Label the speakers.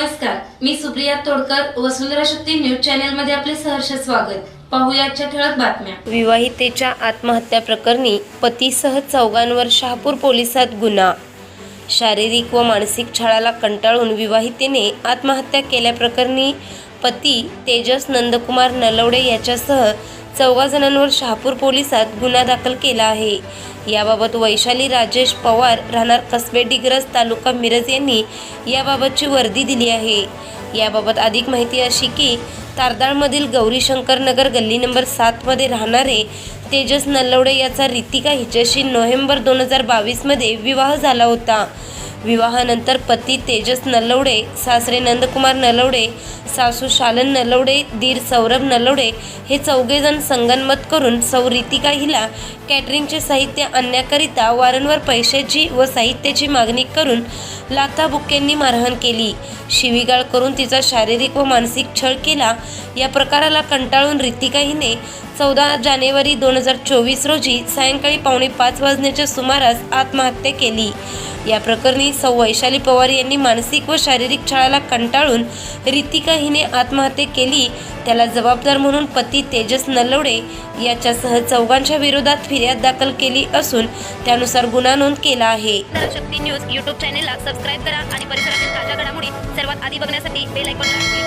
Speaker 1: नमस्कार मी सुप्रिया तोडकर वसुंधरा शक्ती न्यूज चॅनलमध्ये आपले सहर्ष स्वागत. पाहुयाच्या ठळक बातम्या.
Speaker 2: विवाहितेच्या आत्महत्या प्रकरणी पतीसह चौघांवर शहापूर पोलिसात गुन्हा. शारीरिक व मानसिक छळाला कंटाळून विवाहितेने आत्महत्या केल्याप्रकरणी पती तेजस नंदकुमार नलवडे याच्यासह चौघा जणांवर शहापूर पोलिसात गुन्हा दाखल केला आहे. याबाबत वैशाली राजेश पवार राहणार कसबे डिग्रस तालुका मिरज यांनी याबाबतची वर्दी दिली आहे. याबाबत अधिक माहिती अशी की तारदाळमधील गौरीशंकर नगर गल्ली नंबर सातमध्ये राहणारे तेजस नल्लवडे याचा रितिका हिच्याशी नोव्हेंबर दोन हजार बावीसमध्ये विवाह झाला होता. विवाहानंतर पती तेजस नलवडे सासरे नंदकुमार नलवडे सासू शालन नलवडे दीर सौरभ नलवडे हे चौघेजण संगनमत करून सौ रितिका हिला कॅटरिंगचे साहित्य आणण्याकरिता वारंवार पैशाची व साहित्याची मागणी करून लाथा बुक्केंनी मारहाण केली. शिवीगाळ करून तिचा शारीरिक व मानसिक छळ केला. या प्रकाराला कंटाळून रितिका हिने चौदा जानेवारी दोन हजार चोवीस रोजी सायंकाळी पावणे पाच वाजण्याच्या सुमारास आत्महत्या केली. या प्रकरणी सौ वैशाली पवार यांनी मानसिक व शारीरिक छळाला कंटाळून रितिका हिने आत्महत्या केली. त्याला जबाबदार म्हणून पती तेजस नलवडे याच्यासह चौघांच्या विरोधात फिर्याद दाखल केली असून त्यानुसार गुन्हा नोंद केला आहे.
Speaker 3: शक्ती न्यूज यूट्यूब चॅनेलला सबस्क्राईब करा आणि परिसरातील ताज्या घडामोडी सर्वात आधी बघण्यासाठी बेल आयकॉनला